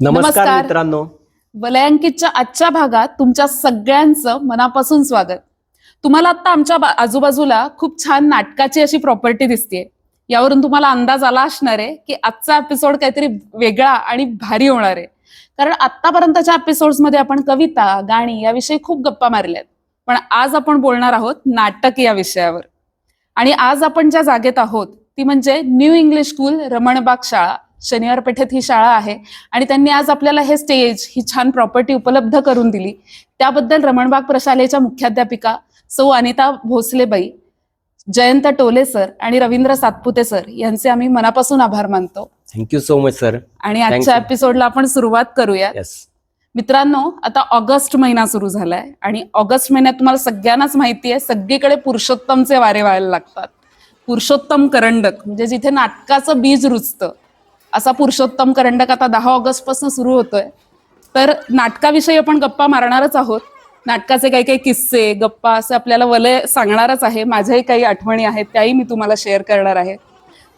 नमस्कार. मित्रांनो. वलयांकितच्या आजच्या भागात तुमच्या सगळ्यांचं मनापासून स्वागत. तुम्हाला आता आमच्या आजूबाजूला खूप छान नाटकाची अशी प्रॉपर्टी दिसते यावरून तुम्हाला अंदाज आला असणार आहे की आजचा एपिसोड काहीतरी वेगळा आणि भारी होणार आहे. कारण आतापर्यंतच्या एपिसोड्समध्ये आपण कविता गाणी याविषयी खूप गप्पा मारल्यात. पण आज आपण बोलणार आहोत नाटक या विषयावर. आणि आज आपण ज्या जागेत आहोत ती म्हणजे न्यू इंग्लिश स्कूल रमणबाग शाळा. शनिवार पेठेत ही शाळा आहे. आणि त्यांनी आज आपल्याला हे स्टेज ही छान प्रॉपर्टी उपलब्ध करून दिली. त्याबद्दल रमणबाग प्रशालेच्या मुख्याध्यापिका सौ अनिता भोसलेबाई जयंत टोले सर आणि रवींद्र सातपुते सर यांचे आम्ही मनापासून आभार मानतो. थँक्यू सो मच सर आणि आजच्या. एपिसोडला आपण सुरुवात करूया येस मित्रांनो आता ऑगस्ट महिना सुरू झालाय आणि ऑगस्ट महिन्यात तुम्हाला सगळ्यांनाच माहिती आहे सगळीकडे पुरुषोत्तमचे वारे व्हायला लागतात. पुरुषोत्तम करंडक म्हणजे जिथे नाटकाचं बीज रुजतं असा पुरुषोत्तम करंडक आता दहा ऑगस्टपासून सुरू होतोय. तर नाटकाविषयी आपण गप्पा मारणारच आहोत. नाटकाचे काही काही किस्से गप्पा असे आपल्याला वलय सांगणारच आहे. माझ्याही काही आठवणी आहेत त्याही मी तुम्हाला शेअर करणार आहे.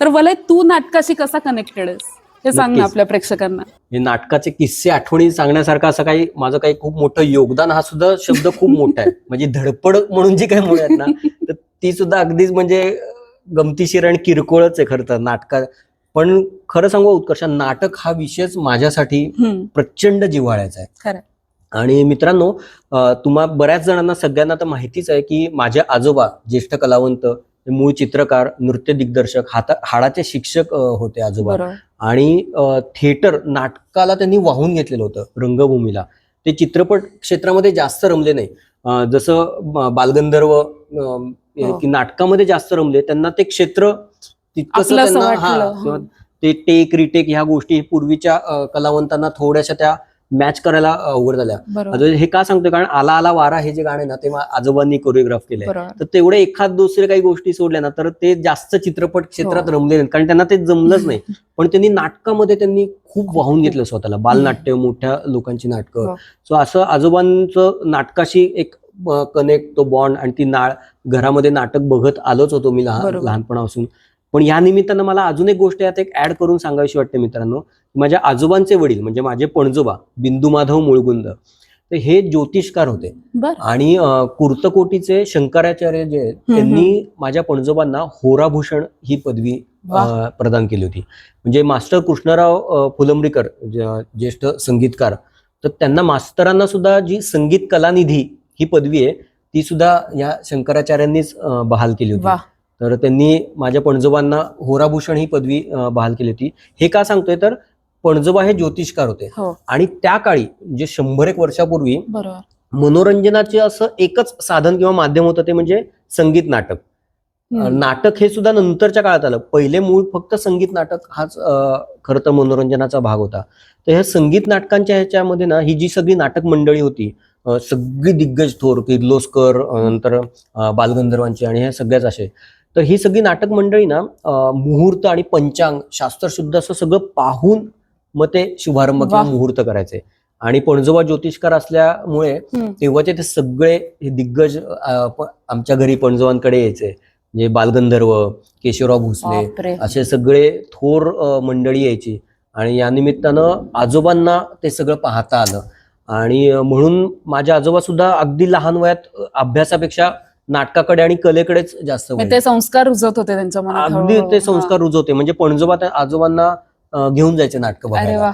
तर वलय तू नाटकाशी कसा कनेक्टेड आहेस? हे सांग ना. आपल्या प्रेक्षकांना. हे नाटकाचे किस्से आठवणी सांगण्यासारखं असं काही माझं काही खूप मोठं योगदान हा सुद्धा शब्द खूप मोठा आहे. म्हणजे धडपड म्हणून जी काही मुळे आहेत ना तर ती सुद्धा अगदीच म्हणजे गमतीशीर आणि किरकोळच आहे खरं तर नाटका पण खरं सांगू उत्कर्ष नाटक हा विषयच माझ्यासाठी प्रचंड जिव्हाळ्याचा आहे. आणि मित्रांनो तुम्हा बऱ्याच जणांना सगळ्यांना तर माहितीच आहे की माझे आजोबा ज्येष्ठ कलावंत मूळ चित्रकार नृत्य दिग्दर्शक हाता हाडाचे शिक्षक होते आजोबा. आणि थिएटर नाटकाला त्यांनी वाहून घेतलेलं होतं रंगभूमीला. ते चित्रपट क्षेत्रामध्ये जास्त रमले नाही. जसं बालगंधर्व हो. की नाटकामध्ये जास्त रमले त्यांना ते क्षेत्र त्यांना हा किंवा. ते टेक रिटेक ह्या गोष्टी पूर्वीच्या कलावंतांना थोड्याशा त्या मॅच करायला अवघड झाल्या. हे का सांगतोय? कारण आला आला वारा हे जे गाणं ना ते आजोबांनी कोरिओग्राफ बरोबर. तर तेवढे एखाद दुसरे काही गोष्टी सोडल्या ना तर ते जास्त चित्रपट क्षेत्रात हो. रमले नाहीत. कारण त्यांना ते जमलंच नाही. पण त्यांनी नाटकामध्ये त्यांनी खूप वाहून घेतलं स्वतःला. बालनाट्य मोठ्या लोकांची नाटकं. हो. सो असं आजोबांचं नाटकाशी एक कनेक्ट तो बॉन्ड आणि ती नाळ घरामध्ये नाटक बघत आलोच होतो मी लहान. लहानपणापासून. पण या निमित्तानं मला अजून एक गोष्ट यात एक ऍड करून सांगावीशी वाटते मित्रांनो. माझ्या आजोबांचे वडील म्हणजे माझे पणजोबा बिंदू माधव मुळगुंद तर हे ज्योतिषकार होते. आणि कुर्तकोटीचे शंकराचार्य जे. त्यांनी माझ्या पणजोबांना होराभूषण ही पदवी. प्रदान केली होती. म्हणजे मास्टर कृष्णराव फुलंब्रीकर ज्येष्ठ संगीतकार तर त्यांना मास्तरांना सुद्धा जी संगीत कलानिधी ही पदवी आहे ती सुद्धा या शंकराचार्यांनीच बहाल केली होती. तर त्यांनी माझ्या पणजोबांना होराभूषण ही पदवी बहाल केली होती. हे का सांगतोय तर पणजोबा हे ज्योतिषकार होते. हो. आणि त्या काळी म्हणजे शंभर एक वर्षापूर्वी मनोरंजनाचे असं एकच साधन किंवा माध्यम होतं ते म्हणजे संगीत नाटक. नाटक हे सुद्धा नंतरच्या काळात आलं. पहिले मूळ फक्त संगीत नाटक हाच खरं तर मनोरंजनाचा भाग होता. तर ह्या संगीत नाटकांच्या ह्याच्यामध्ये ना ही जी सगळी नाटक मंडळी होती सगळी दिग्गज थोर किर्लोस्कर नंतर बालगंधर्वांची आणि ह्या सगळ्याच असे तर ही सगळी नाटक मंडळी ना मुहूर्त आणि पंचांग शास्त्रशुद्ध असं सगळं पाहून मग ते शुभारंभ किंवा. मुहूर्त करायचे. आणि पणजोबा ज्योतिषकार असल्यामुळे. तेव्हाचे ते सगळे हे दिग्गज आमच्या घरी पणजवांकडे यायचे. म्हणजे बालगंधर्व केशवराव भोसले असे सगळे थोर मंडळी यायची. आणि या निमित्तानं आजोबांना ते सगळं पाहता आलं. आणि म्हणून माझे आजोबा सुद्धा अगदी लहान वयात अभ्यासापेक्षा नाटकाकडे आणि कलेकडेच जास्त. ते संस्कार रुजत होते त्यांच्या मनात अगदी. ते संस्कार रुजवते म्हणजे पणजोबा आजोबांना घेऊन जायचे नाटक हा. बघायला.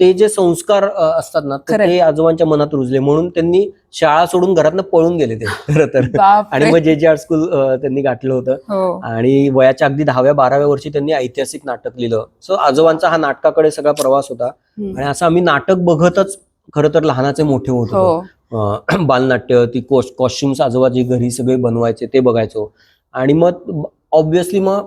ते जे संस्कार असतात ना. ते आजोबांच्या मनात रुजले. म्हणून त्यांनी शाळा सोडून घरातनं पळून गेले ते. खरं तर. आणि मग जे जे आर्ट स्कूल त्यांनी गाठलं होतं. हो. आणि वयाच्या अगदी दहाव्या बाराव्या वर्षी त्यांनी ऐतिहासिक नाटक लिहिलं. सो आजोबांचा हा नाटकाकडे सगळा प्रवास होता. आणि असं आम्ही नाटक बघतच खरं तर लहानाचे मोठे होत हो होतो. अ, बालनाट्य ती कॉस्ट्युम्स आजोबा जे घरी सगळे बनवायचे ते बघायचो. आणि मग ऑब्विसली मग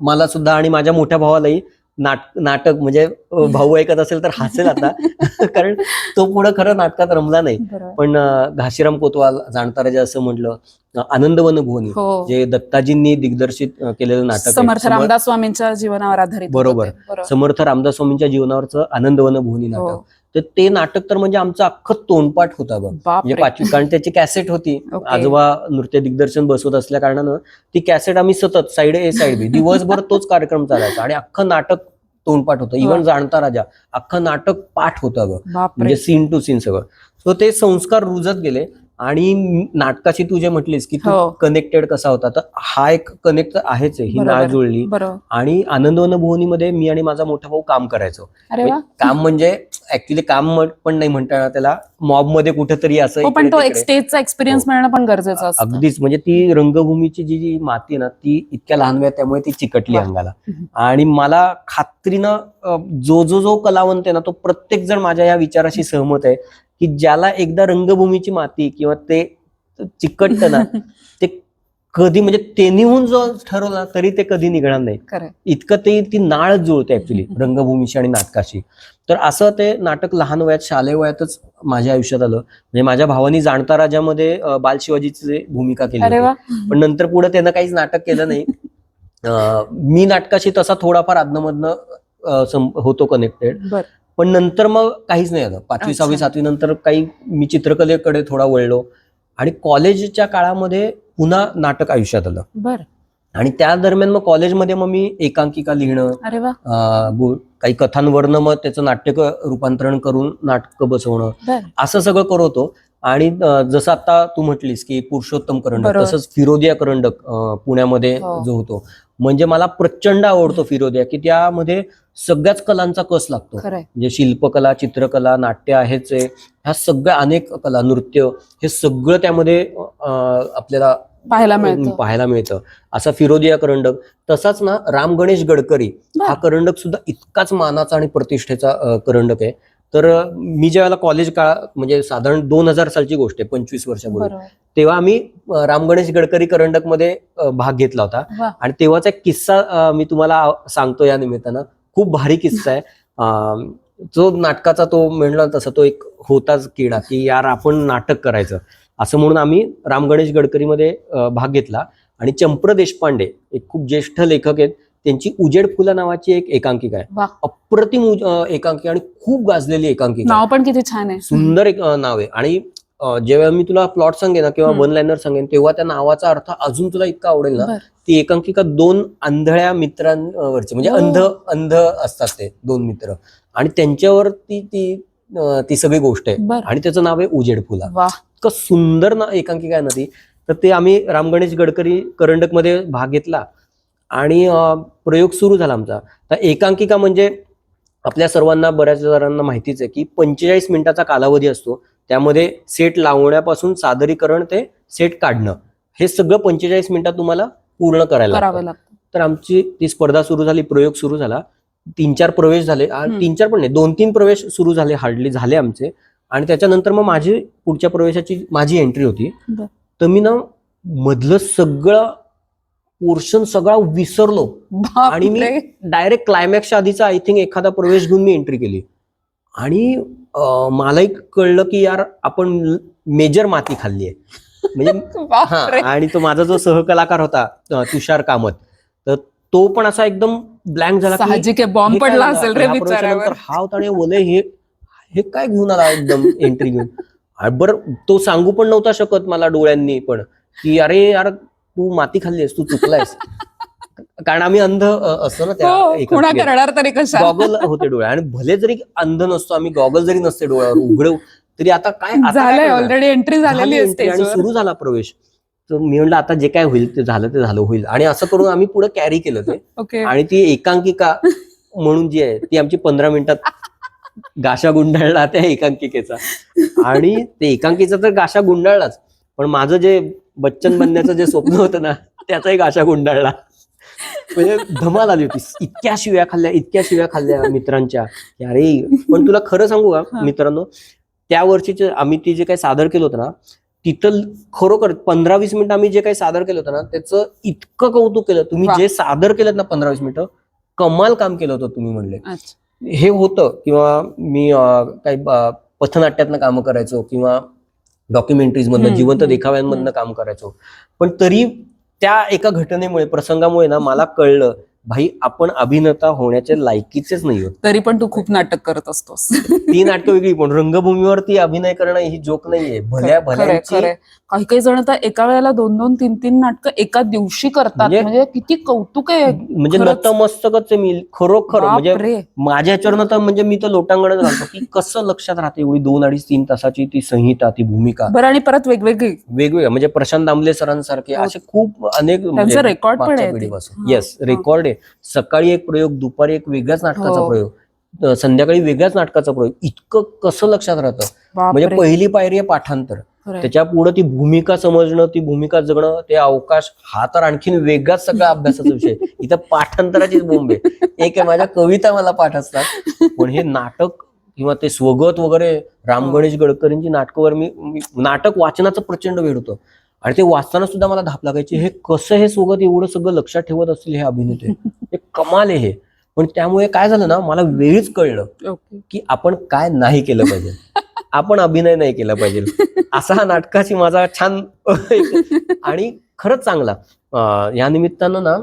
मला सुद्धा आणि माझ्या मोठ्या भावालाही नाट नाटक म्हणजे भाऊ ऐकत असेल तर हसेल आता. कारण तो पुढं खरं नाटकात रमला नाही. पण घाशीराम कोतवाल जाणतारा जे असं म्हटलं आनंदवन भुवनी हो. जे दत्ताजींनी दिग्दर्शित केलेलं नाटक. समर्थ समर- रामदास स्वामींच्या जीवनावर आधारित बरोबर. समर्थ रामदास स्वामींच्या जीवनावरचं आनंदवन भुवनी हो. नाटक तर ते नाटक तर म्हणजे आमचं अख्खं तोंडपाठ होता बघ. म्हणजे पाचवी कारण त्याची कॅसेट होती. आजोबा नृत्य दिग्दर्शन बसवत असल्या कारणानं ती कॅसेट आम्ही सतत साईड ए साईड बी दिवसभर तोच कार्यक्रम चालायचा आणि अख्खं नाटक तोंडपाठ होतं. इव्हन जाणता राजा अख्खं नाटक पाठ होतं बापरे. म्हणजे सीन टू सीन सगळं. सो ते संस्कार रुजत गेले. आणि नाटकाशी तू जे म्हटलीस की तू हो. कनेक्टेड कसा होता तर हा एक कनेक्ट आहेच आहे ही बरोबर. नाळ जुळली बरोबर आणि आनंदवन भुवनीमध्ये मी आणि माझा मोठा भाऊ काम करायचो अरे वा काम म्हणजे ऍक्च्युली काम पण नाही म्हणता येणार त्याला मॉबमध्ये कुठेतरी असं हो पण इकडे तो एक तिकडे. स्टेजचा एक्सपिरियन्स हो. मिळणं पण गरजेचं असतं अगदीच म्हणजे ती रंगभूमीची जी जी माती आहे ना ती इतक्या लहान वयात त्यामुळे ती चिकटली वा. अंगाला हम्म. आणि मला खात्रीनं अ, जो जो जो कलावंत आहे ना तो प्रत्येक जण माझ्या या विचाराशी सहमत आहे की ज्याला एकदा रंगभूमीची माती किंवा ते चिकटतं ना ते कधी म्हणजे तेनीहून जो ठरवलं तरी ते कधी निघणार नाही. इतकं ते ती नाळ जुळते ऍक्च्युली रंगभूमीशी आणि नाटकाशी. तर असं ते नाटक लहान वयात शालेय वयातच माझ्या आयुष्यात आलं. म्हणजे माझ्या भावानी जाणता राजामध्ये बाल शिवाजीची भूमिका केली पण नंतर पुढे त्यानं काहीच नाटक केलं नाही. मी नाटकाशी तसा थोडाफार अधनमधनं होतो कनेक्टेड पण नंतर मग काहीच नाही आलं पाचवी. सहावी सातवी नंतर काही मी चित्रकलेकडे थोडा वळलो आणि कॉलेजच्या काळामध्ये पुन्हा नाटक आयुष्यात आलं. बर. आणि त्या दरम्यान मग कॉलेजमध्ये मग मी एकांकिका लिहिणं काही कथांवरनं मग त्याचं नाट्य रूपांतरण करून नाटकं बसवणं असं सगळं करत होतो. आणि जसं आता तू म्हटलीस की पुरुषोत्तम करंडक. तसंच फिरोदिया करंडक पुण्यामध्ये हो. जो होतो. म्हणजे मला प्रचंड आवडतो फिरोदिया की त्यामध्ये सगळ्याच कलांचा कस लागतो. म्हणजे शिल्पकला चित्रकला नाट्य आहेच आहे. ह्या सगळ्या अनेक कला नृत्य हे सगळं त्यामध्ये आपल्याला पाहायला मिळतं. पाहायला मिळतं. असा फिरोदिया करंडक तसाच ना राम गणेश गडकरी. हा करंडक सुद्धा इतकाच मानाचा आणि प्रतिष्ठेचा करंडक आहे. तर मी ज्यावेळेला कॉलेज काळ म्हणजे साधारण दोन हजार सालची गोष्ट आहे पंचवीस वर्षापूर्वी. तेव्हा आम्ही राम गणेश गडकरी करंडकमध्ये भाग घेतला होता. आणि तेव्हाचा एक किस्सा मी तुम्हाला सांगतो या निमित्तानं. खूप भारी किस्सा आहे. जो नाटकाचा तो म्हणला तसा तो एक होताच किडा की यार आपण नाटक करायचं. असं म्हणून आम्ही राम गणेश गडकरीमध्ये भाग घेतला. आणि चंप्र देशपांडे एक खूप ज्येष्ठ लेखक आहेत त्यांची उजेड फुलं नावाची एक एकांकिका आहे. अप्रतिम एकांकिका आणि खूप गाजलेली एकांकिका. नाव पण किती छान आहे. सुंदर एक नाव आहे. आणि जेव्हा मी तुला प्लॉट सांगेन ना किंवा. वन लाईनर सांगेन तेव्हा त्या नावाचा अर्थ अजून तुला इतका आवडेल ना ती एकांकिका दोन अंधळ्या मित्रांवरची म्हणजे हो. अंध अंध असतात ते दोन मित्र. आणि त्यांच्यावर ती ती सगळी गोष्ट आहे. आणि त्याचं नाव आहे उजेड फुला. इतकं सुंदर ना एकांकिका आहे ना ती. तर ते आम्ही राम गणेश गडकरी करंडकमध्ये भाग घेतला. आणि प्रयोग सुरू झाला आमचा. तर एकांकिका म्हणजे आपल्या सर्वांना बऱ्याच जणांना माहितीच आहे की पंचेचाळीस मिनिटाचा कालावधी असतो. त्यामध्ये सेट लावण्यापासून सादरीकरण ते सेट काढणं. हे सगळं पंचेचाळीस मिनिटात तुम्हाला पूर्ण करायला लागतं. तर आमची ती स्पर्धा सुरू झाली प्रयोग सुरू झाला. तीन चार प्रवेश झाले. तीन चार पण नाही दोन तीन प्रवेश सुरू झाले हार्डली झाले आमचे. आणि त्याच्यानंतर मग माझी पुढच्या प्रवेशाची माझी एंट्री होती. तर मी ना मधलं सगळं पोर्शन सगळा विसरलो आणि मी. डायरेक्ट क्लायमॅक्सच्या आधीचा आय थिंक एखादा प्रवेश घेऊन मी एंट्री केली आणि मलाही कळलं की यार आपण मेजर माती खाल्ली आहे म्हणजे. आणि तो माझा जो सहकलाकार होता तुषार कामत तर तो पण असा एकदम ब्लँक झाला बॉम्ब पडला? असेल रे हा होता आणि बोले हे हे काय घेऊन आला एकदम एंट्री घेऊन बरं तो सांगू पण नव्हता शकत मला डोळ्यांनी पण की अरे यार तू माती खाल्लीस तू चुकलायस. कारण आम्ही अंध असतो ना त्या हो क्रियेत. करणार तरी कशा गॉगल होते डोळे. आणि भले जरी अंध नसतो आम्ही गॉगल जरी नसते डोळ्यावर उघड तरी आता काय झालंय? ऑलरेडी एंट्री झालेली entry आणि सुरू झाला प्रवेश. तर मी म्हणलं आता जे काय होईल ते झालं ते झालं होईल. आणि असं करून आम्ही पुढे कॅरी केलं ते. आणि ती एकांकिका म्हणून जी आहे ती आमची पंधरा मिनिटात गाशा गुंडाळला त्या एकांकिकेचा. आणि ते एकांकिका तर गाशा गुंडाळलाच. पण माझं जे बच्चन बनण्याचं जे स्वप्न होतं ना त्याचाही गाशा गुंडाळला. म्हणजे धमाल आली होती. इतक्या शिव्या खाल्ल्या इतक्या शिव्या खाल्ल्या मित्रांच्या. अरे पण तुला खरं सांगू का. मित्रांनो त्या वर्षीचे आम्ही ते जे काही सादर केलं होतं ना तिथं खरोखर पंधरा वीस मिनिटं आम्ही जे काही सादर केलं होतं ना त्याचं इतकं कौतुक केलं. तुम्ही. जे सादर केलं ना पंधरा वीस मिनिटं कमाल काम केलं होतं तुम्ही म्हणले. हे होतं किंवा मी काही पथनाट्यातनं कामं करायचो किंवा डॉक्युमेंटरीज मधनं हम्म, जिवंत देखाव्यांमधनं काम करायचो. पण तरी त्या एका घटनेमुळे प्रसंगामुळे ना मला कळलं भाई आपण अभिनेता होण्याच्या लायकीचेच नाही आहोत. तरी पण तू खूप नाटक करत असतोस. ती नाटकं वेगळी पण रंगभूमीवरती अभिनय करणं ही जोक नाहीये. भल्या खरंय. काही काही जण तर एका वेळेला दोन दोन तीन तीन नाटकं एका दिवशी करतात. म्हणजे- म्हणजे किती कौतुक आहे. म्हणजे. नतमस्तकच मी. खरोखर म्हणजे. माझ्या ह्याच्यावरनं तर म्हणजे मी तर लोटांगणच घालतो की कसं लक्षात राहते एवढी दोन अडीच तीन तासाची ती संहिता ती भूमिका. बरं आणि परत वेगवेगळी. वेगवेगळ्या म्हणजे प्रशांत दामले सरांसारखे हो. असे खूप अनेक त्यांचं रेकॉर्ड पण हा, येस हा. रेकॉर्ड आहे. सकाळी एक प्रयोग दुपारी एक वेगळ्याच नाटकाचा हो. प्रयोग संध्याकाळी वेगळ्याच नाटकाचा प्रयोग इतकं कसं लक्षात राहतं म्हणजे. पहिली पायरी आहे पाठांतर. त्याच्या पुढे ती भूमिका समजणं ती भूमिका जगणं ते अवकाश हा तर आणखीन वेगळाच सगळा अभ्यासाचा विषय इथं पाठांतराचीच बोंब एक आहे माझ्या कविता मला पाठ असतात पण हे नाटक किंवा ते स्वगत वगैरे राम. गणेश गडकरींची नाटकावर मी मी- नाटक वाचनाचं प्रचंड वेळ होतं आणि ते वाचताना सुद्धा मला धाप लागायची हे कसं हे स्वगत एवढं सगळं लक्षात ठेवत असतील हे अभिनेते? हे कमाल आहे हे. पण त्यामुळे काय झालं ना मला वेळीच कळलं. की आपण काय नाही केलं पाहिजे. आपण अभिनय नाही केला पाहिजे. असा हा नाटकाची माझा छान आणि खरंच चांगला. या निमित्तानं ना.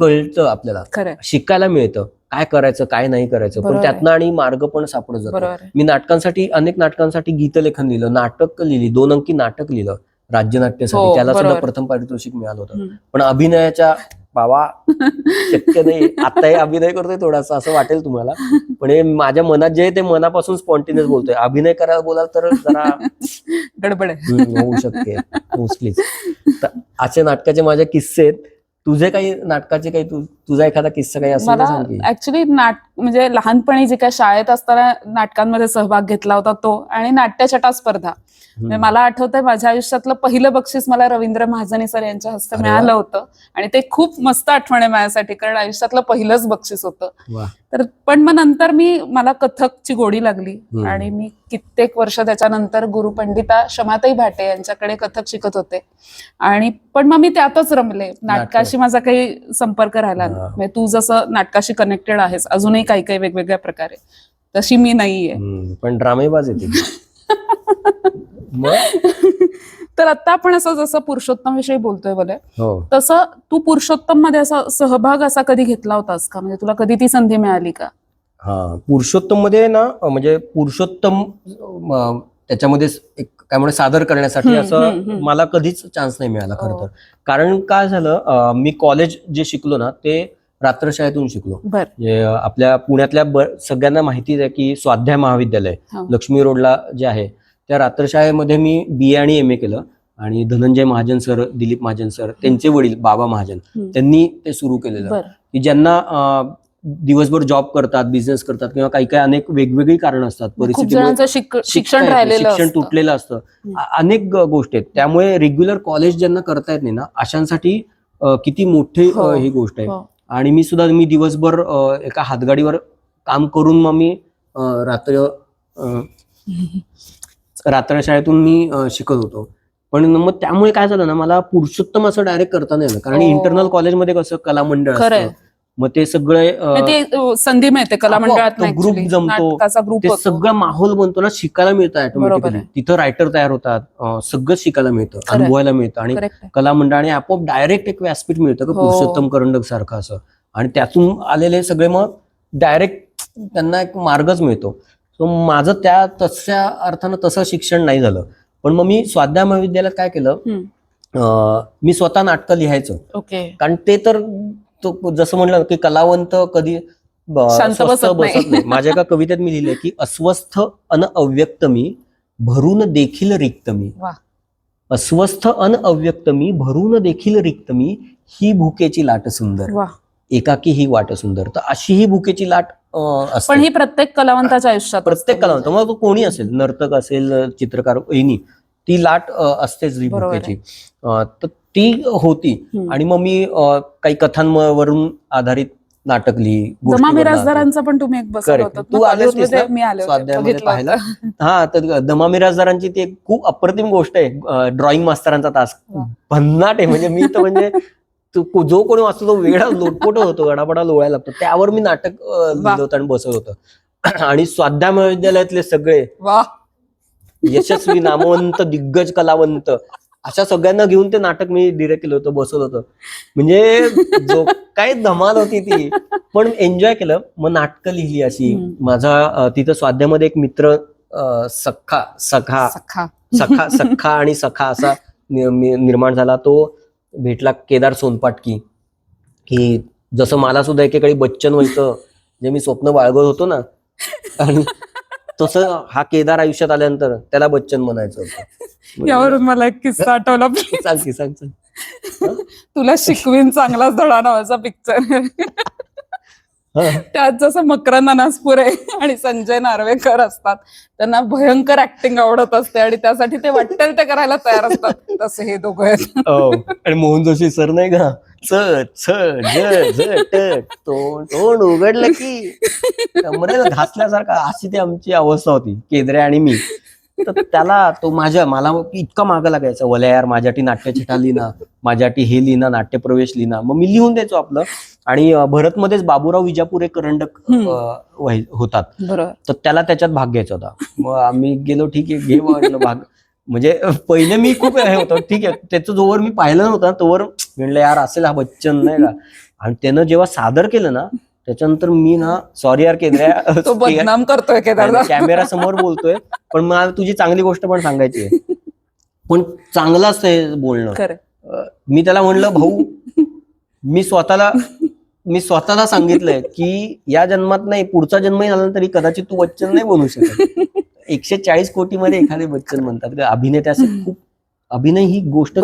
कळतं आपल्याला. शिकायला मिळतं. काय करायचं काय नाही करायचं. पण. त्यातनं आणि मार्ग पण सापडत जातो. मी नाटकांसाठी अनेक नाटकांसाठी गीतलेखन लिहिलं नाटक लिहिली दोन अंकी नाटक लिहिलं. राज्यनाट्यासाठी हो, त्याला सुद्धा. प्रथम पारितोषिक मिळालं होतं. पण अभिनयाच्या बाबा शक्य नाही. आताही अभिनय करतोय थोडासा असं वाटेल तुम्हाला. पण हे माझ्या मनात जे आहे ते मनापासून स्पॉन्टेनियस बोलतोय. अभिनय करायला बोलाल तर जरा गडबड होऊ शकते मोस्टली. असे नाटकाचे माझे किस्से आहेत. तुझे काही नाटकाचे काही तु- तुझा एखादा किस्सा काही असेल तर मला सांग की. ऍक्च्युली नाट म्हणजे लहानपणी जे काय शाळेत असताना नाटकांमध्ये सहभाग घेतला होता तो आणि नाट्यछटा स्पर्धा म्हणजे हम्म. मला आठवतंय माझ्या आयुष्यातलं पहिलं बक्षीस मला रवींद्र महाजनी सर यांच्या हस्ते अरे वा. मिळालं होतं आणि ते खूप मस्त आठवण आहे माझ्यासाठी कारण आयुष्यातलं पहिलंच बक्षीस होतं वा. तर पण मग नंतर मी मला कथकची गोडी लागली हम्म. आणि मी कित्येक वर्ष त्याच्यानंतर गुरु पंडिता शमाताई भाटे यांच्याकडे कथक शिकत होते आणि पण मग मी त्यातच रमले नाटकाशी माझा काही संपर्क राहिला नाही. म्हणजे तू जसं नाटकाशी कनेक्टेड आहेस अजूनही काही काही वेगवेगळ्या प्रकारे. तशी मी नाहीये. पण ड्रामेबाज येते तर आता आपण असं जसं पुरुषोत्तम विषयी बोलतोय बोले हो. तसं तू पुरुषोत्तममध्ये असा सहभाग असा कधी घेतला होतास का? म्हणजे तुला कधी ती संधी मिळाली का? हा पुरुषोत्तममध्ये ना म्हणजे पुरुषोत्तम त्याच्यामध्ये एक काय म्हणजे सादर करण्यासाठी असं. मला कधीच चान्स नाही मिळाला खरं हो. तर कारण काय झालं मी कॉलेज जे शिकलो ना ते रात्रशाळेतून शिकलो आपल्या पुण्यातल्या सगळ्यांना माहितीच आहे की स्वाध्याय महाविद्यालय हा. लक्ष्मी रोडला जे आहे त्या रात्रशाळेमध्ये मी बी ए आणि एम ए केलं आणि धनंजय महाजन सर दिलीप महाजन सर त्यांचे वडील बाबा महाजन. त्यांनी ते सुरू केलेलं की ज्यांना दिवसभर जॉब करतात बिझनेस करतात किंवा काही काही अनेक वेगवेगळी कारण असतात. परिस्थितीमुळे शिक- शिक्षण शिक्षण. तुटलेलं असतं. अनेक गोष्टी आहेत. त्यामुळे रेग्युलर कॉलेज ज्यांना करता येत नाही ना अशांसाठी किती मोठी हो, ही गोष्ट आहे. हो. आणि मी सुद्धा मी दिवसभर एका हातगाडीवर काम करून मग मी रात्र रात्र शाळेतून मी शिकत होतो. पण मग त्यामुळे काय झालं ना मला पुरुषोत्तम असं डायरेक्ट करता नाही आलं. कारण हो. इंटरनल कॉलेजमध्ये कसं कला मंडळ मग ते सगळे संधी मिळते कला मंडळात जमतो. ग्रुप ते सगळं माहोल बनतो ना शिकायला मिळतं ऑटोमॅटिकली. तिथं रायटर तयार होतात सगळं शिकायला मिळतं. अनुभवायला मिळतं आणि कला मंडळाने आपोआप डायरेक्ट एक व्यासपीठ मिळतं का हो. पुरुषोत्तम करंडक सारखं असं. आणि त्यातून आलेले सगळे मग डायरेक्ट त्यांना एक मार्गच मिळतो. सो माझं त्या तशा अर्थानं तसं शिक्षण नाही झालं. पण मग मी स्वाध्याय महाविद्यालयात काय केलं? मी स्वतः नाटकं लिहायचं. ओके. कारण ते तर तो जसं म्हणलं की कलावंत कधी ब- शांत स्वस्थ बसत नाही. बसत नाही. माझ्या एका कवितेत मी लिहिलंय की अस्वस्थ अन अव्यक्त मी भरून देखील रिक्त मी. वा. अस्वस्थ अन अव्यक्त मी भरून देखील रिक्त मी ही भुकेची लाट सुंदर. वा. एकाकी ही वाट सुंदर. तर अशी ही भुकेची लाट अं, असते. पण ही प्रत्येक कलावंताच्या आयुष्यात प्रत्येक असते. कलावंत. मग तो कोणी असेल? नर्तक असेल चित्रकार एनी ती लाट अं, असतेच बरोबर आहे. भुकेची अं, तर ती होती. आणि मग मी काही कथांवरून आधारित नाटक लिही जमा मिराजदारांचा पण तुम्ही एक तू आली पाहिलं? हा तर दमा मिराजदारांची ती एक खूप अप्रतिम गोष्ट आहे. ड्रॉइंग मास्तरांचा तास. भन्नाट आहे. म्हणजे मी तर म्हणजे तो को- जो कोणी वाचतो तो वेगळा लोटपोट होतो गडाबडा लोळायला लागतो. त्यावर मी नाटक लिहिलं होतं आणि बसवलं होतं. आणि स्वाध्याय महाविद्यालयातले सगळे वा. यशस्वी नामवंत दिग्गज कलावंत अशा सगळ्यांना घेऊन ते नाटक मी डिरेक्ट केलं होतं बसवलं होतं. म्हणजे जो काय धमाल होती ती पण एन्जॉय केलं. मग नाटकं लिहिली अशी. माझा तिथं स्वाध्यामध्ये एक मित्र सखा सखा सखा. सखा सखा आणि सखा असा निर्माण झाला. तो भेटला केदार सोनपाटकी. की जसं मला सुद्धा एकेकाळी बच्चन व्हायचं जे मी स्वप्न बाळगत होतो ना. आणि तसं हा केदार आयुष्यात आल्यानंतर त्याला बच्चन म्हणायचं होतं. यावरून मला एक किस्सा आठवला सांग की सांग सांग तुला शिकवीन चांगलाच धडा नावाचा पिक्चर. त्यात जसं मकरंद अनासपुरे आणि संजय नार्वेकर असतात त्यांना भयंकर ऍक्टिंग आवडत असते आणि त्यासाठी ते वाटेल ते करायला तयार असतात. तसे हे दोघं आहेत. हो. आणि मोहन जोशी सर नाही का? च छ ज झ ट तोंड. तोंड उघडलं की कमरेला घासल्यासारखा अशी ती आमची अवस्था होती केद्रे आणि मी. तर त्याला तो माझ्या मला इतका मागं लागायचा वल्या यार माझ्यासाठी नाट्य चिठा लिहिना माझ्यासाठी हे लिहिना नाट्यप्रवेश लिहिना. मग मी लिहून द्यायचो आपलं. आणि भरतमध्येच बाबूराव विजापुरे करंडक होतात. तर त्याला त्याच्यात भाग घ्यायचा होता. मग आम्ही गेलो ठीक आहे घे भाग. म्हणजे पहिले मी खूप हे होतं. ठीक आहे. त्याचं जोवर मी पाहिलं नव्हतं तोवर म्हणलं यार असेल हा बच्चन नाही का? आणि त्यानं जेव्हा सादर केलं ना त्याच्यानंतर मी ना सॉरी यार तो केंद्र बदनाम करतोय कॅमेरा समोर बोलतोय. पण मला तुझी चांगली गोष्ट पण सांगायची आहे. पण चांगलाच आहे बोलणं. मी त्याला म्हणलं भाऊ मी स्वतःला मी स्वतःला सांगितलंय की या जन्मात नाही पुढचा जन्मही झाला तरी कदाचित तू बच्चन नाही बनू शकत. एकशे चाळीस कोटी मध्ये एखादे बच्चन म्हणतात का अभिनेते असे खूप अभिनय ही गोष्ट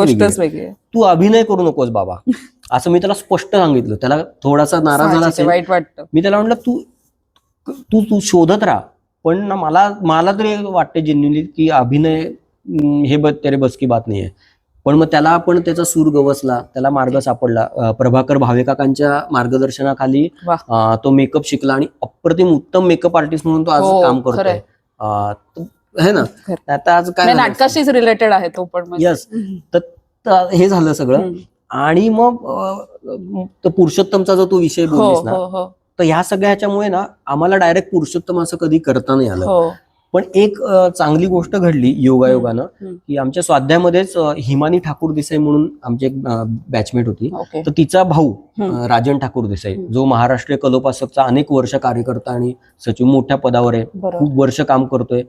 तू अभिनय करू नकोस बाबा. असं मी त्याला स्पष्ट सांगितलं. त्याला थोडासा नाराज झाला असेल. वाईट वाटतं. मी त्याला म्हटलं तू तू तू शोधत राहा. पण ना मला मला तरी वाटते जेन्युनली की अभिनय हे बस की बात नाही आहे. पण मग त्याला पण त्याचा सूर गवसला त्याला मार्ग सापडला. प्रभाकर भावेकाकांच्या मार्गदर्शनाखाली तो मेकअप शिकला आणि अप्रतिम उत्तम मेकअप आर्टिस्ट म्हणून तो आज हो, काम करतोय. खरंय. अं, तो- है ना. आता आज काय? नाटकाशीच रिलेटेड आहे तो पण म्हणजे. Yes. तर हे झालं सगळं. आणि मग पुरुषोत्तमचा जो तू विषय हो बोललीस ना हो हो तर ह्या सगळ्या ह्याच्यामुळे ना आम्हाला डायरेक्ट पुरुषोत्तम असं कधी करता नाही आलं पण एक चांगली गोष्ट घडली योगायोगानं. की आमच्या स्वाध्यामध्येच हिमानी ठाकूर देसाई म्हणून आमची एक बॅचमेट होती. तर तिचा भाऊ राजन ठाकूर देसाई. जो महाराष्ट्रीय कलोपासकचा अनेक वर्ष कार्यकर्ता आणि सचिव मोठ्या पदावर आहे. खूप वर्ष काम करतोय.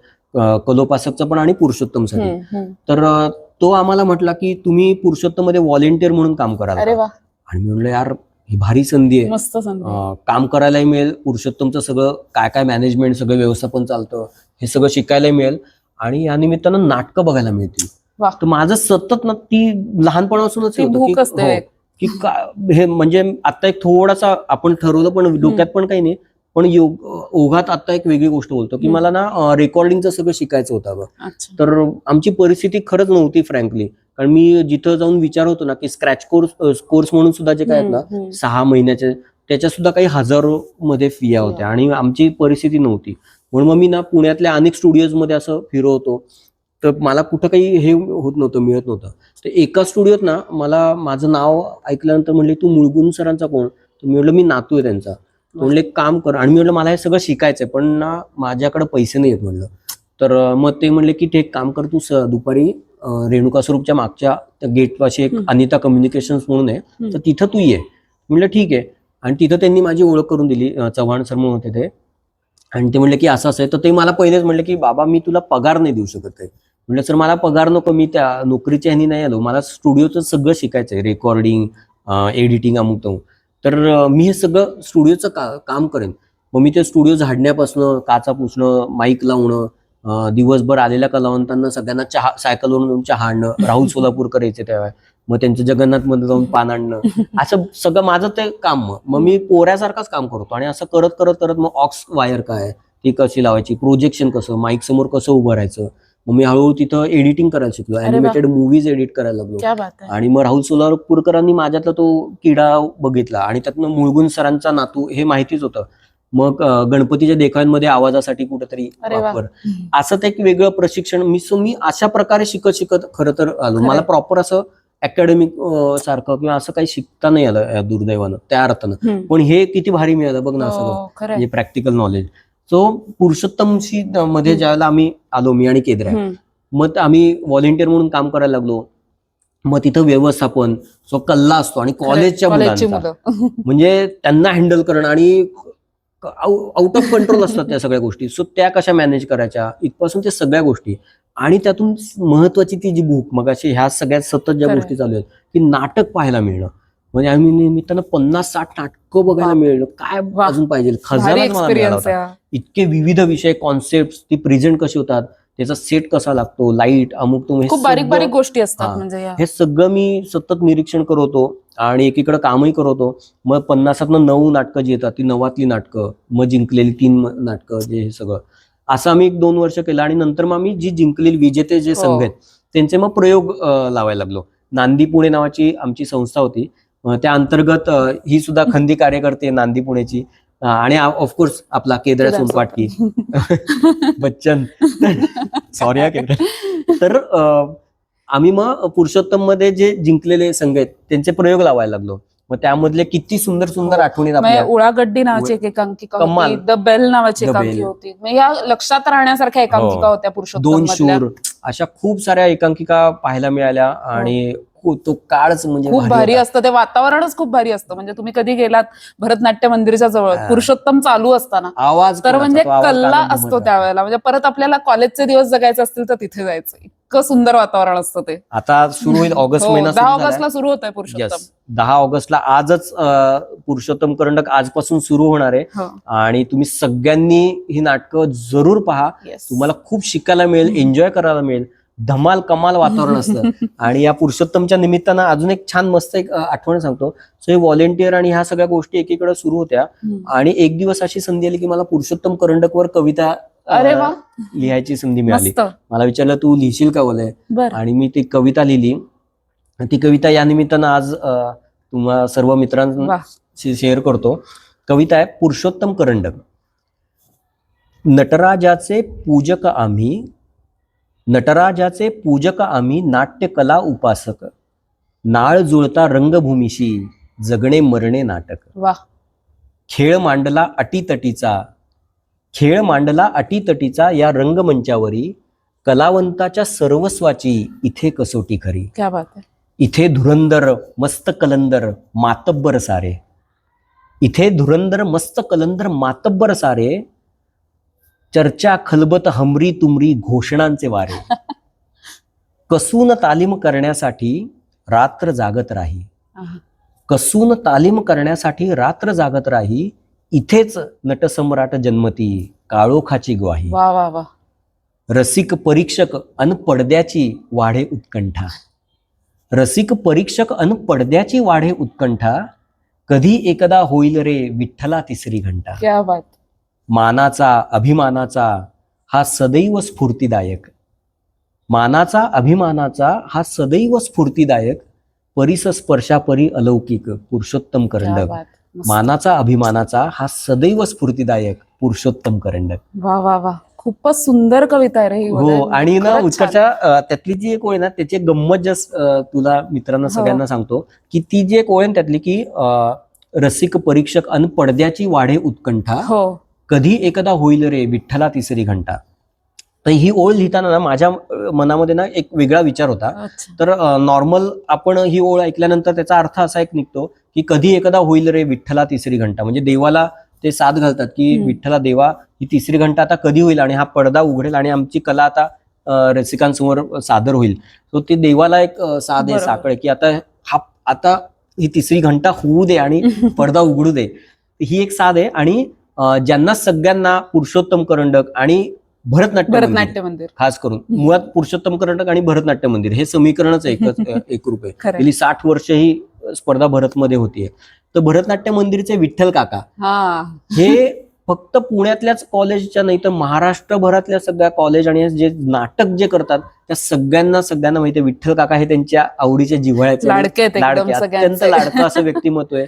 कलोपासकचं पण आणि पुरुषोत्तमसाठी हम्म, हम्म. तर तो आम्हाला म्हटला की तुम्ही पुरुषोत्तममध्ये व्हॉलेंटियर म्हणून काम कराल अरे का? वा. आणि मी म्हणलं यार ही भारी संधी आहे. मस्त संधी अं, काम करायलाही मिळेल पुरुषोत्तमचं सगळं काय काय मॅनेजमेंट सगळं व्यवस्थापन चालतं. हे सगळं शिकायला मिळेल. आणि या निमित्तानं नाटकं बघायला मिळतील. तर माझं सतत ना ती लहानपणापासूनच हे होतं की- हो. की हे म्हणजे आता एक थोडासा आपण ठरवलं पण डोक्यात पण काही नाही. पण योग ओघात आता एक वेगळी गोष्ट बोलतो की. मला ना रेकॉर्डिंगचं सगळं शिकायचं होतं अच्छा. तर आमची परिस्थिती खरंच नव्हती फ्रँकली कारण मी जिथं जाऊन विचार होतो ना की स्क्रॅच कोर्स कोर्स म्हणून सुद्धा जे काय आहेत ना. सहा महिन्याचे त्याच्या सुद्धा काही हजारो मध्ये फिया होत्या. आणि आमची परिस्थिती नव्हती. म्हणून मग मी ना पुण्यातल्या अनेक स्टुडिओजमध्ये असं फिरवतो तर मला कुठं काही हे होत नव्हतं मिळत नव्हतं. तर एका स्टुडिओत ना मला माझं नाव ऐकल्यानंतर म्हणले तू मुळगुण सरांचा कोण? तर मी म्हटलं मी नातू आहे त्यांचा. म्हणले "एक काम कर. आणि मी म्हटलं मला हे सगळं शिकायचंय पण ना माझ्याकडे पैसे नाही आहेत म्हणलं. तर मग ते म्हणले की ते काम कर तू दुपारी रेणुका स्वरूपच्या मागच्या गेट पाशी एक. अनिता कम्युनिकेशन्स म्हणून आहे. तर तिथं तू ये. म्हणलं ठीक आहे. आणि तिथं त्यांनी माझी ओळख करून दिली चव्हाण सर म्हणून होते ते. आणि ते म्हणले की असं असं आहे. तर ते मला पहिलेच म्हणले की बाबा मी तुला पगार नाही देऊ शकत आहे. म्हणलं सर मला पगार नको. मी त्या नोकरीच्या ह्यानी नाही आलो. मला स्टुडिओचं सगळं शिकायचं आहे. रेकॉर्डिंग एडिटिंग अमुक तमुक. तर मी हे सगळं स्टुडिओचं का काम करेन. मग मी ते स्टुडिओ झाडण्यापासनं काचा पुसणं माईक लावणं दिवसभर आलेल्या कलावंतांना सगळ्यांना चहा सायकलवरून चहा आणणं राहुल सोलापूर करायचे त्यावेळेस. मग त्यांचं जगन्नाथमध्ये जाऊन पान आणणं. असं सगळं माझं ते काम. मग मी पोऱ्यासारखाच काम करतो आणि असं करत करत करत मग ऑक्स वायर काय ती कशी लावायची प्रोजेक्शन कसं माईक समोर कसं उभं राहायचं मग मी हळूहळू तिथं एडिटिंग करायला शिकलो. अॅनिमेटेड मूवीज एडिट करायला लागलो. आणि मग राहुल सोलापूरकरांनी माझ्यातला तो किडा बघितला आणि त्यातनं मुळगुण सरांचा नातू हे माहितीच होतं. मग गणपतीच्या देखाव्यांमध्ये आवाजासाठी कुठेतरी. वापर. असं ते एक वेगळं प्रशिक्षण मी सो मी अशा प्रकारे शिकत शिकत खरं तर आलो. मला प्रॉपर असं अकॅडमिक सारखं किंवा असं काही शिकता नाही आलं या दुर्दैवानं त्या अर्थानं. पण हे किती भारी मिळालं बघ ना सगळं. हो, खरंय. म्हणजे प्रॅक्टिकल नॉलेज सो पुरुषोत्तमशी मध्ये ज्यावेळेला आम्ही आलो मी आणि केद्रा. मग आम्ही व्हॉलेंटियर म्हणून काम करायला लागलो. मग तिथं व्यवस्थापन जो कल्ला असतो आणि कॉलेजच्या कॉलेजची मुलांचा. मुलं. म्हणजे त्यांना हँडल करणं आणि आउट ऑफ कंट्रोल असतात त्या सगळ्या गोष्टी. सो त्या कशा मॅनेज करायच्या? इथपासून त्या सगळ्या गोष्टी. आणि त्यातून महत्वाची ती जी बुक मग अशी ह्या सगळ्यात सतत ज्या. गोष्टी चालू आहेत की नाटक पाहायला मिळणं म्हणजे आम्ही निमित्तानं पन्नास साठ नाटकं बघायला. मिळणं काय. अजून पाहिजे आहे इतके विविध विषय कॉन्सेप्ट ती प्रेझेंट कशी होतात त्याचा सेट कसा लागतो लाइट अमुक तुम हे खूप बारीक बारीक गोष्टी असतात हा. म्हणजे हे सगळं मी सतत निरीक्षण करत आणि एकीकडे कामही करत मग पन्नासातनं नऊ नाटकं जी येतात ती नवातली नाटकं मग जिंकलेली तीन नाटकं जे हे सगळं असं आम्ही एक दोन वर्ष केलं आणि नंतर मग आम्ही जी जिंकलेली विजेते जे हो. संघ आहेत त्यांचे मग प्रयोग लावायला लागलो. नांदी पुणे नावाची आमची संस्था होती. त्या अंतर्गत ही सुद्धा खंदी कार्यकर्ते नांदी पुणेची. अं, आणि ऑफकोर्स आपला केदर सोनपाटकी. बच्चन. सॉरी केदर तर आम्ही मग पुरुषोत्तममध्ये जे जिंकलेले संघ आहेत त्यांचे प्रयोग लावायला लागलो. मग त्यामधले किती सुंदर सुंदर हो. आपल्या उळागड्डी नावाची एक एकांकिका. होती द बेल नावाची एकांकिका Bell. होती या लक्षात राहण्यासारख्या एकांकिका हो. होत्या पुरुषोत्तम दोन. शूर अशा खूप साऱ्या एकांकिका पाहायला मिळाल्या आणि खूप- तो काळच म्हणजे खूप भारी. असतं ते वातावरणच खूप भारी असतं म्हणजे तुम्ही कधी गेलात भरतनाट्य मंदिरच्या जवळ हा. पुरुषोत्तम चालू असताना आवाज तर? म्हणजे कल्ला असतो त्यावेळेला म्हणजे परत आपल्याला कॉलेजचे दिवस जगायचे असतील तर तिथे जायचं इतकं सुंदर वातावरण असतं ते. आता सुरू होईल ऑगस्ट हो, महिना दहा. ऑगस्टला सुरू होत आहे पुरुषोत्तम. दहा ऑगस्टला आजच पुरुषोत्तम करंडक आजपासून सुरू होणार आहे हो. आणि तुम्ही सगळ्यांनी ही नाटकं जरूर पहा. तुम्हाला खूप शिकायला मिळेल एन्जॉय करायला मिळेल धमाल कमाल वातावरण असतं आणि या पुरुषोत्तमच्या निमित्तानं अजून एक छान मस्त एक आठवण सांगतो सो हे व्हॉलेंटियर आणि ह्या सगळ्या गोष्टी एकीकडे सुरू होत्या. आणि एक दिवस अशी संधी आली की मला पुरुषोत्तम करंडकवर कविता अरे वा. लिहायची संधी मिळाली. मला विचारलं तू लिहिशील का बोलय आणि मी ती कविता लिहिली. ती कविता या निमित्तानं आज तुम्हा सर्व मित्रांशी शेअर करतो. कविता आहे पुरुषोत्तम करंडक. नटराजाचे पूजक आम्ही नटराजाचे पूजक आम्ही नाट्यकला उपासक. नाळ जुळता रंगभूमीशी जगणे मरणे नाटक. वा. खेळ मांडला अटीतटीचा खेळ मांडला अटीतटीचा या रंगमंचावरी कलावंताच्या सर्वस्वाची इथे कसोटी खरी. क्या बात आहे इथे धुरंदर मस्त कलंदर मातब्बर सारे. इथे धुरंदर मस्त कलंदर मातब्बर सारे. चर्चा खलबत हमरी तुमरी घोषणांचे वारे. कसून तालीम करण्यासाठी रात्र जागत राही. कसून तालीम करण्यासाठी रात्र जागत राही इथेच नटसम्राट जन्मती काळोखाची ग्वाही. वा वा वा. रसिक परीक्षक अन पडद्याची वाढे उत्कंठा. रसिक परीक्षक अन पडद्याची वाढे उत्कंठा कधी एकदा होईल रे विठ्ठला तिसरी घंटा. क्या बात. मानाचा अभिमानाचा हा सदैव स्फूर्तीदायक. मानाचा अभिमानाचा हा सदैव स्फूर्तीदायक परिस स्पर्शापरी अलौकिक पुरुषोत्तम करंडक. मानाचा अभिमानाचा हा सदैव स्फूर्तीदायक पुरुषोत्तम करंडक. वा वा वा. खूपच सुंदर कविता आहे रे ही आणि ना. उत्कर्षा त्यातली जी एक ओळ ना त्याची गंमत जस्ट अं, तुला मित्रांना हो. सगळ्यांना सांगतो की ती जी एक ओळ त्यातली की रसिक परीक्षक अन पडद्याची वाढे उत्कंठा हो. कधी एकदा होईल रे विठ्ठला तिसरी घंटा. तर ही ओळ लिहिताना ना माझ्या मनामध्ये ना एक वेगळा विचार होता. तर नॉर्मल आपण ही ओळ ऐकल्यानंतर त्याचा अर्थ असा एक निघतो की कधी एकदा होईल रे विठ्ठला तिसरी घंटा. म्हणजे देवाला ते साथ घालतात की. विठ्ठला देवा ही तिसरी घंटा आता कधी होईल आणि हा पडदा उघडेल आणि आमची कला आता रसिकांसमोर सादर होईल. तो ते देवाला एक साथ आहे. साकळ की आता हा आता ही तिसरी घंटा होऊ दे आणि पडदा उघडू दे. ही एक साध आहे आणि ज्यांना सगळ्यांना पुरुषोत्तम करंडक आणि भरतनाट्य भरतनाट्य मंदिर खास करून मुळात पुरुषोत्तम करंडक आणि भरतनाट्य मंदिर हे समीकरणच एकच एक रूप आहे. गेली साठ वर्ष ही स्पर्धा भरतमध्ये होतीये तर भरतनाट्य मंदिरचे विठ्ठल काका हा. फक्त पुण्यातल्याच कॉलेजच्या नाही तर महाराष्ट्रभरातल्या सगळ्या कॉलेज आणि जे नाटक जे करतात त्या सगळ्यांना सगळ्यांना माहिती आहे. विठ्ठल काका हे त्यांच्या आवडीचे जिव्हाळ्याचे अत्यंत लाडकं असं व्यक्तिमत्व आहे.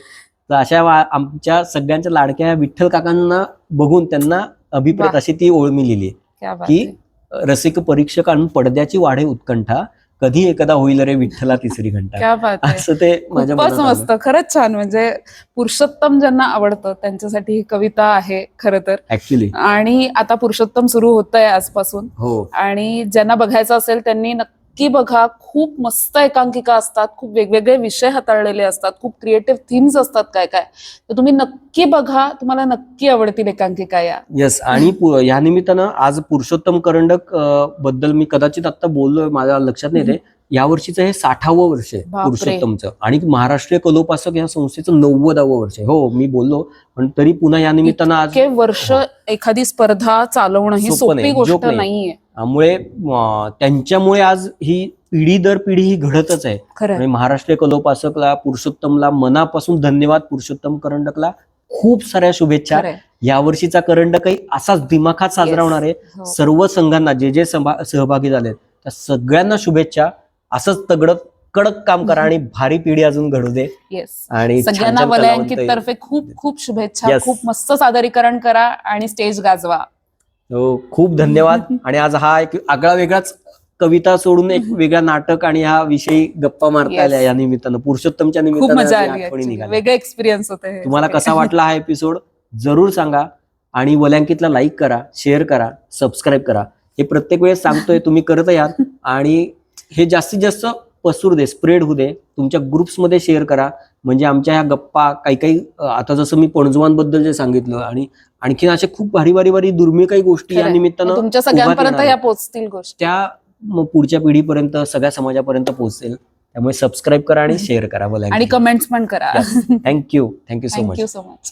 तर अशा आमच्या सगळ्यांच्या लाडक्या विठ्ठल काकांना बघून त्यांना अभिप्रेत. अशी ती ओळ मी लिहिली क्या बात की. रसिक परीक्षक पडद्याची वाढे उत्कंठा कधी एकदा होईल रे विठ्ठला तिसरी घंटा. असं ते माझ्या. मस्त. खरंच छान. म्हणजे पुरुषोत्तम ज्यांना आवडतं त्यांच्यासाठी ही कविता आहे खरं तर. ऍक्च्युली आणि आता पुरुषोत्तम सुरू होत आहे आजपासून. हो. आणि ज्यांना बघायचं असेल त्यांनी नक्की नक्की बघा खूप मस्त एकांकिका असतात खूप वेगवेगळे विषय हाताळलेले असतात खूप क्रिएटिव्ह थीम्स असतात काय काय. तर तुम्ही नक्की बघा तुम्हाला नक्की आवडतील एकांकिका या. येस आणि या निमित्तानं आज पुरुषोत्तम करंडकबद्दल मी कदाचित आता बोललोय माझ्या लक्षात नाही ते या वर्षीचं हे साठावं वर्ष आहे. पुरुषोत्तमचं. आणि महाराष्ट्रीय कलोपासक या संस्थेचं नव्वदावं वर्ष आहे. हो मी बोललो पण तरी पुन्हा या निमित्तानं आज वर्ष एखादी स्पर्धा चालवणं ही सोपं गोष्ट. नाहीये. त्यामुळे त्यांच्यामुळे आज ही पिढी दर पिढी ही घडतच आहे. खरं. आणि महाराष्ट्रीय कलोपासकला पुरुषोत्तमला मनापासून धन्यवाद पुरुषोत्तम करंडकला. खूप साऱ्या शुभेच्छा. खरंय या वर्षीचा करंडकही असाच दिमाखात साजरा. होणार आहे. हो. सर्व संघांना जे जे सहभागी झालेत त्या सगळ्यांना शुभेच्छा. असंच तगडत कडक काम करा आणि भारी पिढी अजून घडू दे. आणि सगळ्यांना वलयांकित तर्फे खूप खूप शुभेच्छा. खूप मस्त सादरीकरण करा आणि स्टेज गाजवा. हो, खूप धन्यवाद. आणि आज हा एक आगळा वेगळाच कविता सोडून एक वेगळा नाटक आणि ह्या विषयी गप्पा मारता. आल्या या निमित्तानं. पुरुषोत्तमच्या निमित्तानं वेगळे एक्सपिरियन्स होते तुम्हाला. कसा वाटला हा एपिसोड जरूर सांगा. आणि वलयांकितला लाईक करा शेअर करा सबस्क्राईब करा. हे प्रत्येक वेळेस सांगतोय तुम्ही करत याल आणि हे जास्तीत जास्त पसरू दे स्प्रेड होऊ दे. तुमच्या ग्रुप्समध्ये शेअर करा. म्हणजे आमच्या ह्या गप्पा काही काही आता जसं मी पणजवांबद्दल जे सांगितलं आणि आणखीन अशा खूप भारी भारी भारी दुर्मिळ काही गोष्टी या. निमित्तानं तुमच्या सगळ्यांपर्यंत या. पोहोचतील गोष्टी. त्या पुढच्या पिढीपर्यंत सगळ्या समाजापर्यंत पोहोचेल. त्यामुळे सबस्क्राईब करा आणि शेअर करा. आणि वलयांकित कमेंट्स पण करा. Thank you thank you so much so much